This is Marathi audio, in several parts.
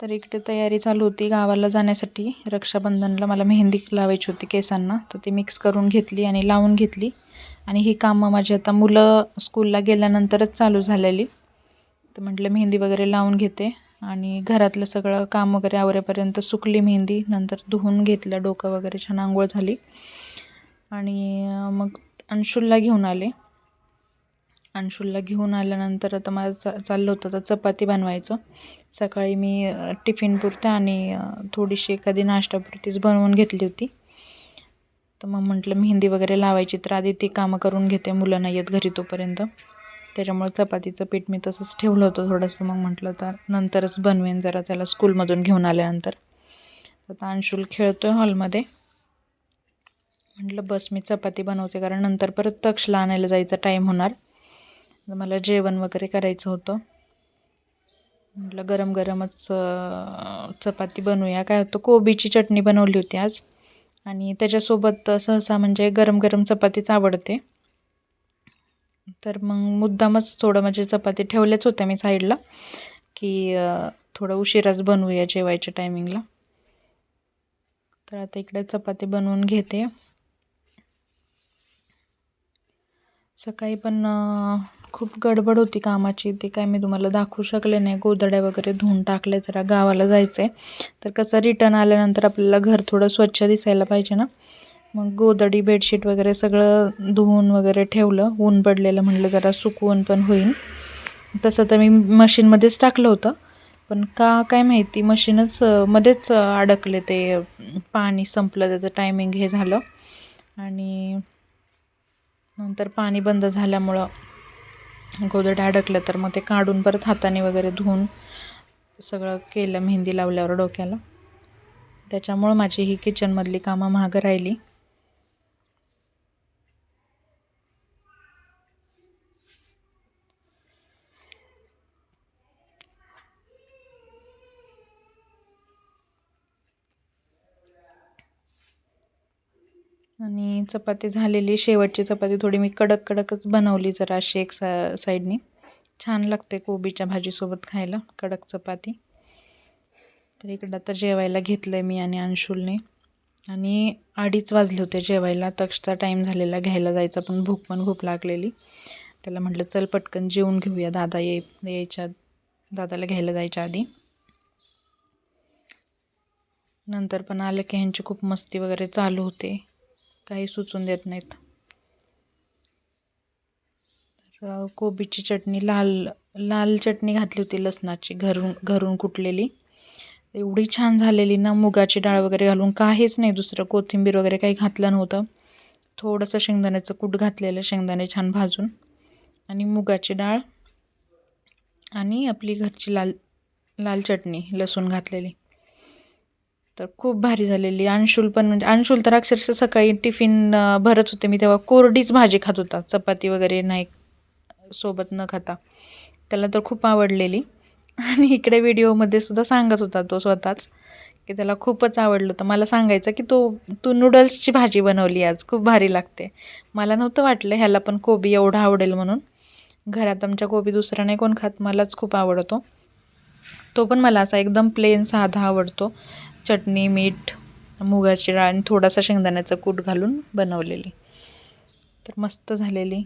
तर इकडे तयारी चालू होती गावाला जाण्यासाठी. रक्षाबंधनला मला मेहंदी लावायची होती केसांना. तर ती मिक्स करून घेतली आणि लावून घेतली. आणि ही कामं माझी आता मुलं स्कूलला गेल्यानंतरच चालू झालेली. तर म्हटलं मेहंदी वगैरे लावून घेते. आणि घरातलं सगळं काम वगैरे आवरेपर्यंत सुकली मेहंदी. नंतर धुवून घेतलं डोकं वगैरे छान आंघोळ झाली. आणि मग अंशुलला घेऊन आले. अंशुलला घेऊन आल्यानंतर आता मला चा चाललं होतं तर चपाती बनवायचं. सकाळी मी टिफिन टिफिनपुरतं आणि थोडीशी एखादी नाश्तापुरतीच बनवून घेतली होती. तर मग म्हटलं मेहंदी वगैरे लावायची तर आधी ती कामं करून घेते मुलं नाही येत घरी तोपर्यंत. त्याच्यामुळे चपातीचं पीठ मी तसंच ठेवलं होतं थोडंसं. मग म्हटलं तर नंतरच बनवेन जरा त्याला स्कूलमधून घेऊन आल्यानंतर. आता अंशुल खेळतो आहे हॉलमध्ये. म्हटलं बस मी चपाती बनवते कारण नंतर परत तक्षला आणायला जायचा टाईम होणार. मला जेवण वगैरे करायचं होतं. म्हटलं गरम गरमच चपाती बनवूया. काय होतं कोबीची चटणी बनवली होती आज. आणि त्याच्यासोबत सहसा म्हणजे गरम गरम चपातीच आवडते. तर मग मुद्दामच थोडं म्हणजे चपाती ठेवल्याच होत्या मी साईडला की थोडं उशिराच बनवूया जेवायच्या टायमिंगला. तर आता इकडे चपाती बनवून घेते. सकाळी पण खूप गडबड होती कामाची. ती काय मी तुम्हाला दाखवू शकले नाही. गोदड्या वगैरे धुवून टाकले जरा गावाला जायचं आहे तर कसं रिटर्न आल्यानंतर आपल्याला घर थोडं स्वच्छ दिसायला पाहिजे ना. मग गोदडी बेडशीट वगैरे सगळं धुवून वगैरे ठेवलं. ऊन पडलेलं म्हटलं जरा सुकवून पण होईल. तसं तर मी मशीनमध्येच टाकलं होतं. पण का काय माहिती मशीनच मध्येच अडकले ते पाणी संपलं त्याचं टायमिंग हे झालं. आणि नंतर पाणी बंद झाल्यामुळं गोदड्या अडकलं तर मग ते काढून परत हाताने वगैरे धुवून सगळं केलं मेहंदी लावल्यावर डोक्याला. त्याच्यामुळं माझी ही किचनमधली कामं महाग राहिली. आणि चपाती झालेली शेवटची चपाती थोडी मी कडक कडकच बनवली जरा अशी एक सा साईडनी. छान लागते कोबीच्या भाजीसोबत खायला कडक चपाती. तर इकडं आता जेवायला घेतलं आहे मी आणि अंशुलने. आणि अडीच वाजले होते जेवायला तक्षचा टाईम झालेला घ्यायला जायचा पण भूक पण खूप लागलेली. त्याला म्हटलं चल पटकन जेवून घेऊया दादा ये यायच्या दादाला घ्यायला जायच्या आधी. नंतर पण आलं की ह्यांची खूप मस्ती वगैरे चालू होते. काही सुचून देत नाहीत. तर कोबीची चटणी लाल लाल चटणी घातली होती लसणाची घरून घरून कुटलेली एवढी छान झालेली ना मुगाची डाळ वगैरे घालून काहीच नाही दुसरं कोथिंबीर वगैरे काही घातलं नव्हतं. थोडंसं शेंगदाण्याचं कूट घातलेलं शेंगदाणे छान भाजून. आणि मुगाची डाळ आणि आपली घरची लाल लाल चटणी लसूण घातलेली. तर खूप भारी झालेली. अंशुल पण म्हणजे अंशुल तर अक्षरशः सकाळी टिफिन भरत होते. मी तेव्हा कोरडीच भाजी खात होता. चपाती वगैरे नाही सोबत न खाता. त्याला तर खूप आवडलेली. आणि इकडे व्हिडिओमध्ये सुद्धा सांगत होता तो स्वतःच की त्याला खूपच आवडलं होतं. मला सांगायचं की तो तू नूडल्सची भाजी बनवली आज. खूप भारी लागते. मला नव्हतं वाटलं ह्याला पण कोबी एवढा आवडेल म्हणून. घरात आमच्या कोबी दुसरा नाही कोण खात. मलाच खूप आवडतो. तो पण मला असा एकदम प्लेन साधा आवडतो. चटणी मीठ मुगाची डाळ आणि थोडासा शेंगदाण्याचा कूट घालून बनवलेली. तर मस्त झालेली.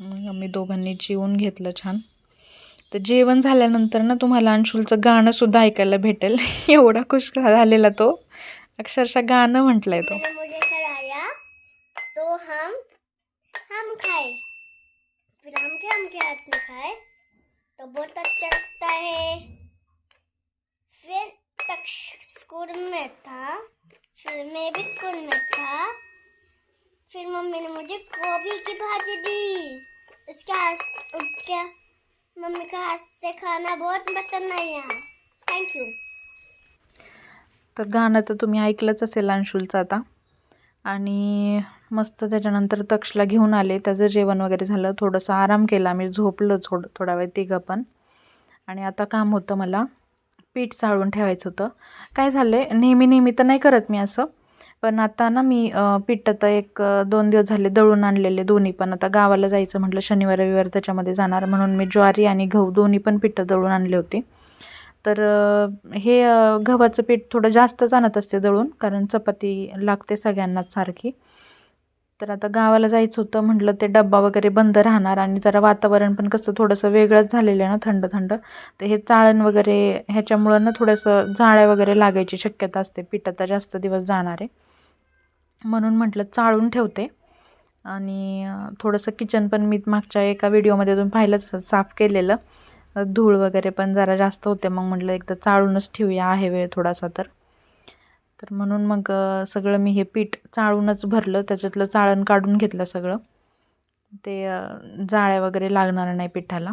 मग आम्ही दोघांनी जेवून घेतलं छान. तर जेवण झाल्यानंतर ना तुम्हाला अंशुलचं गाणंसुद्धा ऐकायला भेटेल. एवढा खुश झालेला तो. अक्षरशः गाणं म्हटलंय तो. तो हम हम खाए। फिर हम के हम के हाथ में खाए? तो बहुत अच्छा लगता है। फिर तक स्कूल में था फिर मैं भी स्कूल में था फिर मम्मी ने मुझे गोभी की भाजी दी उसके हाथ उसके मम्मी का हाथ से खाना बहुत पसंद आया थैंक यू तर गाणं तर तुम्ही ऐकलंच असेल अंशुलचं आता. आणि मस्त त्याच्यानंतर तक्षला घेऊन आले. त्याचं जेवण वगैरे झालं. थोडंसं आराम केला. मी झोपलं थोडं थोडा वेळ तिघं पण. आणि आता काम होतं मला. पीठ चाळून ठेवायचं होतं. काय झालं आहे नेहमी नेहमी तर नाही करत मी असं. पण आता ना मी पीठ आता एक दोन दिवस झाले दळून आणलेले दोन्ही पण. आता गावाला जायचं म्हटलं शनिवार रविवार त्याच्यामध्ये जाणार. म्हणून मी ज्वारी आणि गहू दोन्ही पण पिठं दळून आणले होते. तर हे गव्हाचं पीठ थोडं जास्तच आणत असते दळून कारण चपाती लागते सगळ्यांनाच सारखी. तर आता गावाला जायचं होतं म्हटलं ते डब्बा वगैरे बंद राहणार आणि जरा वातावरण पण कसं थोडंसं वेगळंच झालेलं आहे ना थंड थंड. तर हे चाळण वगैरे ह्याच्यामुळं ना थोडंसं जाळ्या वगैरे लागायची शक्यता असते. पीठ आता जास्त दिवस जाणार आहे. म्हणून म्हटलं चाळून ठेवते. आणि थोडंसं किचन पण मी मागच्या एका व्हिडिओमध्ये तुम्ही पाहिलंच असं साफ केलेलं. धूळ वगैरे पण जरा जास्त होते मग म्हटलं एकदा चाळूनच ठेवूया आहे वेळ थोडासा तर. तर म्हणून मग सगळं मी हे पीठ चाळूनच भरलं. त्याच्यातलं चाळण काढून घेतलं सगळं. ते जाळ्या वगैरे लागणार नाही पिठाला.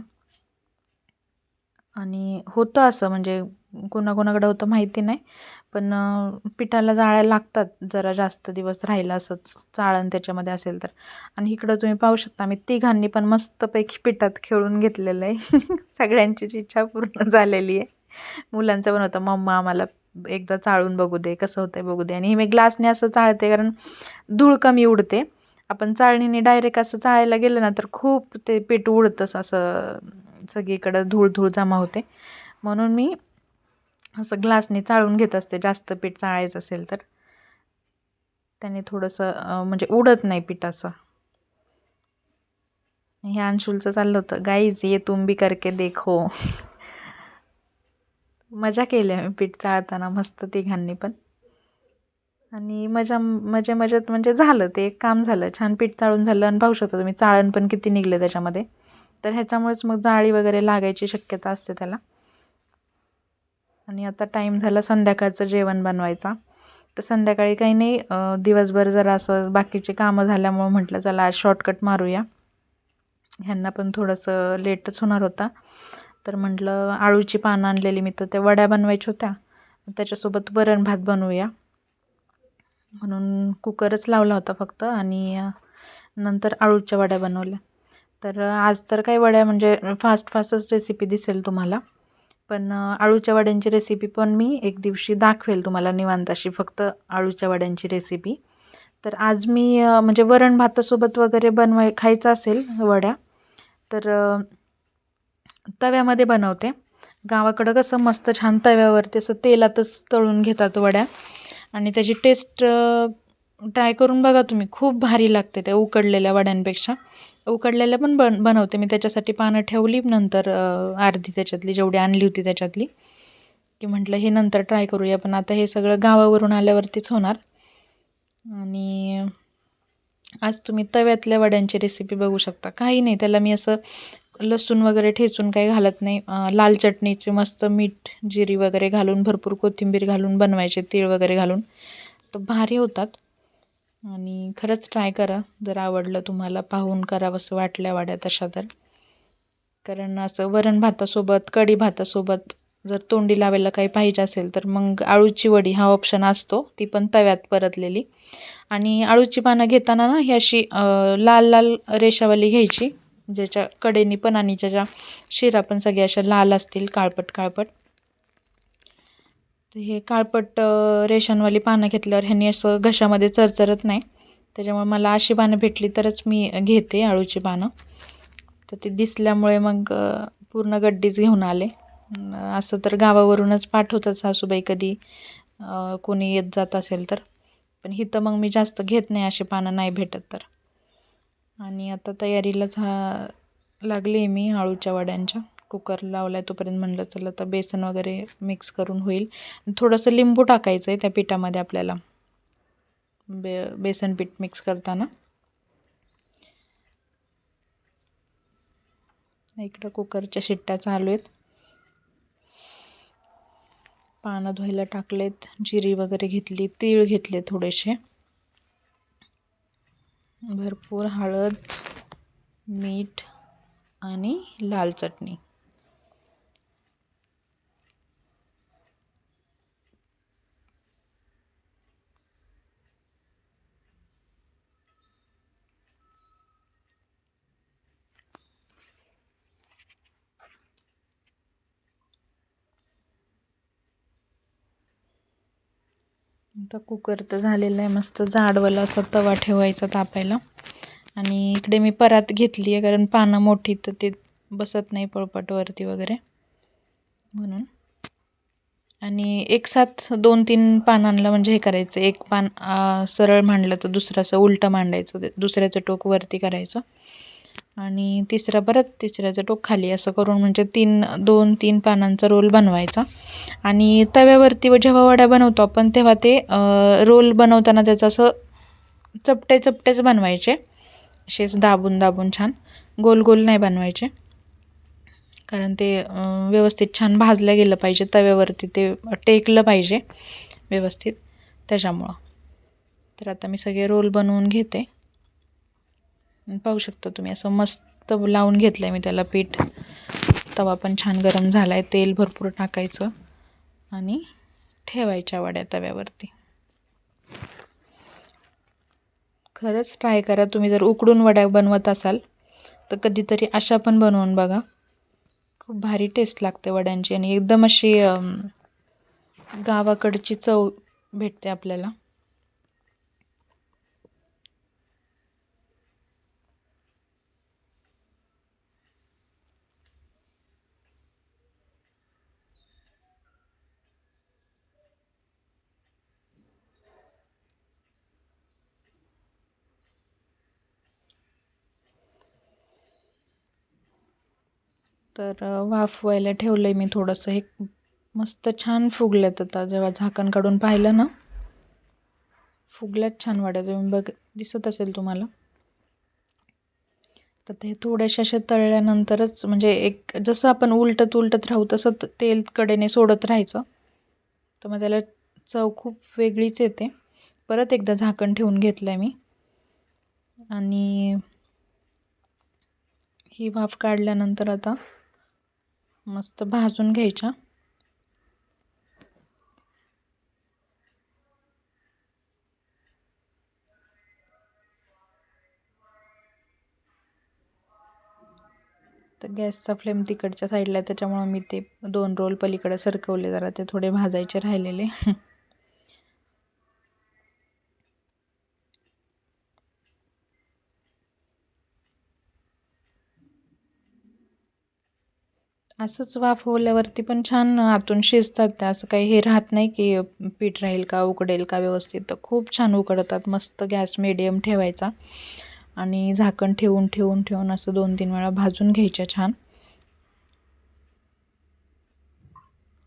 आणि होतं असं म्हणजे कोणाकोणाकडं होतं माहिती नाही. पण पिठाला जाळ्या लागतात जरा जास्त दिवस राहिलं असंच चाळण त्याच्यामध्ये असेल तर. आणि इकडं तुम्ही पाहू शकता आम्ही तिघांनी पण मस्तपैकी पिठात खेळून घेतलेलं आहे. सगळ्यांचीच इच्छा पूर्ण झालेली आहे. मुलांचं पण होतं मम्मा आम्हाला एकदा चाळून बघू दे कसं होतंय बघू दे. आणि मी ग्लासने असं चाळते कारण धूळ कमी उडते. आपण चाळणीने डायरेक्ट असं चाळायला गेलं ना तर खूप ते पीठ उडतंच असं सगळीकडं धूळ धूळ जमा होते. म्हणून मी असं ग्लासने चाळून घेत असते जास्त पीठ चाळायचं असेल तर. त्याने थोडंसं म्हणजे उडत नाही पीठ असं. हे अंशुलचं चाललं होतं. गाईज ये तुम भी करके देखो. मजा केली आम्ही पीठ चाळताना मस्त तिघांनी पण. आणि मजा मजे मजेत म्हणजे झालं ते एक काम झालं. छान पीठ चाळून झालं आणि पाहू शकता तुम्ही चाळण पण किती निघले त्याच्यामध्ये. तर ह्याच्यामुळेच मग जाळी वगैरे लागायची शक्यता असते त्याला. आणि आता टाईम झाला संध्याकाळचं जेवण बनवायचा. तर संध्याकाळी काही नाही दिवसभर जरा असं बाकीचे कामं झाल्यामुळं म्हटलं चला आज शॉर्टकट मारूया. ह्यांना पण थोडंसं लेटच होणार होता. तर म्हटलं आळूची पानं आणलेली मी तर त्या वड्या बनवायच्या होत्या. त्याच्यासोबत वरण भात बनवूया. म्हणून कुकरच लावला होता फक्त आणि नंतर आळूच्या वड्या बनवल्या. तर आज तर काही वड्या म्हणजे फास्ट फास्टच रेसिपी दिसेल तुम्हाला. पण आळूच्या वड्यांची रेसिपी पण मी एक दिवशी दाखवेल तुम्हाला निवांत अशी फक्त आळूच्या वड्यांची रेसिपी तर आज मी म्हणजे वरण भातासोबत वगैरे बनवाय खायचं असेल वड्या तर तव्यामध्ये बनवते. गावाकडं कसं मस्त छान तव्यावरती असं तेलातच तळून घेतात वड्या. आणि त्याची टेस्ट ट्राय करून बघा तुम्ही. खूप भारी लागते त्या उकडलेल्या वड्यांपेक्षा. उकडलेल्या पण बन बनवते. मी त्याच्यासाठी पानं ठेवली नंतर अर्धी त्याच्यातली जेवढी आणली होती त्याच्यातली. की म्हटलं हे नंतर ट्राय करूया. पण आता हे सगळं गावावरून आल्यावरतीच होणार. आणि आज तुम्ही तव्यातल्या वड्यांची रेसिपी बघू शकता. काही नाही. त्याला मी असं लसूण वगैरे ठेचून काही घालत नाही. लाल चटणीचे मस्त मीठ जिरी वगैरे घालून भरपूर कोथिंबीर घालून बनवायचे तीळ वगैरे घालून. तर भारी होतात. आणि खरंच ट्राय करा. जर आवडलं तुम्हाला पाहून करावंसं वाटल्या वाड्या तशा तर. कारण असं वरण भातासोबत कढी भातासोबत जर तोंडी लावायला काही पाहिजे असेल तर मग आळूची वडी हा ऑप्शन असतो. ती पण तव्यात परतलेली. आणि आळूची पानं घेताना ना ही अशी लाल लाल रेषावाली घ्यायची. ज्याच्या कडेनी पण आणि ज्याच्या शिरा पण सगळ्या अशा लाल असतील काळपट काळपट. तर हे काळपट अं, रेषांवाली पानं घेतल्यावर ह्यांनी असं घशामध्ये चरचरत नाही. त्याच्यामुळे मला अशी पानं भेटली तरच मी घेते आळूची पानं. तर ती दिसल्यामुळे मग पूर्ण गड्डीच घेऊन आले. असं तर गावावरूनच पाठवतात सासूबाई कधी कोणी येत जात असेल तर. पण इथं मग मी जास्त घेत नाही अशी पानं नाही भेटत तर. आणि आता तयारीलाच हा लागली आहे मी आळूच्या वड्यांच्या. कुकर लावला आहे तोपर्यंत म्हणलं चला तर बेसन वगैरे मिक्स करून होईल. थोडंसं लिंबू टाकायचं आहे त्या पिठामध्ये आपल्याला. बे बेसन पीठ मिक्स करताना. इकडं कुकरच्या शिट्ट्या चालू आहेत. पानं धुवायला टाकलेत जिरी वगैरे घेतली तीळ घेतले थोडेसे. भरपूर हळद मीठ आणि लाल चटणी. आता कुकर तर झालेलं आहे. मस्त जाडवाला असा तवा ठेवायचा तापायला. आणि इकडे मी परात घेतली आहे कारण पानं मोठी तर ते बसत नाही पळपटवरती वगैरे. म्हणून. आणि एक साथ दोन तीन पानांना म्हणजे हे करायचं. एक पान सरळ मांडलं तर दुसरं असं उलटं मांडायचं. ते दुसऱ्याचं टोक वरती करायचं. आणि तिसरं परत तिसऱ्याचं टोक खाली. असं करून म्हणजे तीन दोन तीन पानांचा रोल बनवायचा. आणि तव्यावरती जेव्हा वड्या बनवतो आपण तेव्हा ते रोल बनवताना त्याचं असं चपटे चपटेच बनवायचे. असेच दाबून दाबून छान. गोल गोल नाही बनवायचे. कारण ते व्यवस्थित छान भाजलं गेलं पाहिजे तव्यावरती. ते टेकलं पाहिजे व्यवस्थित त्याच्यामुळं. तर आता मी सगळे रोल बनवून घेते. पाहू शकता तुम्ही. असं मस्त लावून घेतलं आहे मी त्याला पीठ. तवा पण छान गरम झाला आहे तेल भरपूर टाकायचं आणि ठेवायच्या वड्या तव्यावरती. खरंच ट्राय करा. तुम्ही जर उकडून वड्या बनवत असाल तर कधीतरी अशा पण बनवून बघा. खूप भारी टेस्ट लागते वड्यांची आणि एकदम अशी गावाकडची चव भेटते आपल्याला. तर वाफवायला ठेवलं आहे मी थोडंसं. हे मस्त छान फुगल्यात आता. जेव्हा झाकण काढून पाहिलं ना फुगल्यात छान वाटत. तुम्ही बघ दिसत असेल तुम्हाला. तर ते थोड्याशा अशा तळल्यानंतरच म्हणजे एक जसं आपण उलटत उलटत राहू तसं तेल कडेने सोडत राहायचं. तर मग त्याला चव खूप वेगळीच येते. परत एकदा झाकण ठेवून घेतलं आहे मी. आणि ही वाफ काढल्यानंतर आता मस्त भाजून घ्यायच्या. तर गॅसचा फ्लेम तिकडच्या साईडला आहे त्याच्यामुळं मी ते दोन रोल पलीकडे सरकवले जरा ते थोडे भाजायचे राहिलेले. असंच वाफवल्यावरती पण छान आतून शिजतात त्या. असं काही हे राहत नाही की पीठ राहील का उकडेल का व्यवस्थित. तर खूप छान उकडतात. मस्त गॅस मिडियम ठेवायचा आणि झाकण ठेवून ठेवून ठेवून असं दोन तीन वेळा भाजून घ्यायच्या छान.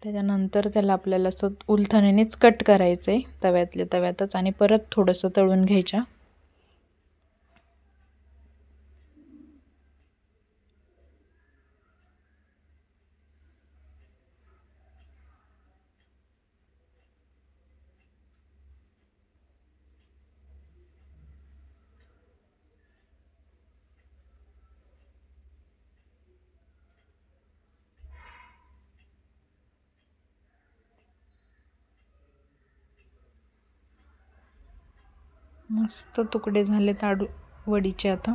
त्याच्यानंतर त्याला आपल्याला असं उलथण्यानेच कट करायचं आहे तव्यातल्या तव्यातच आणि परत थोडंसं तळून घ्यायच्या. मस्त तुकडे झाले ताडू वडीचे आता.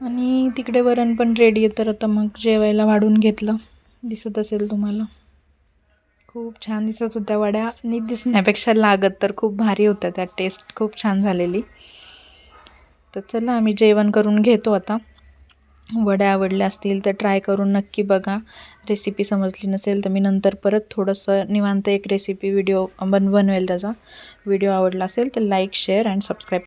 आणि तिकडे वरण पण रेडी आहे तर आता मग जेवायला वाढून घेतलं. दिसत असेल तुम्हाला. खूप छान दिसत होत्या वड्या. आणि दिसण्यापेक्षा लागत तर खूप भारी होत्या त्या. टेस्ट खूप छान झालेली. तर चला आम्ही जेवण करून घेतो आता. वड्या आवडल्या असतील तर ट्राय करून नक्की बघा. रेसिपी समजली नसेल तर मी नंतर परत थोडंसं निवांत एक रेसिपी व्हिडिओ बन बनवेल त्याचा. व्हिडिओ आवडला असेल तर लाईक शेअर अँड सबस्क्राईब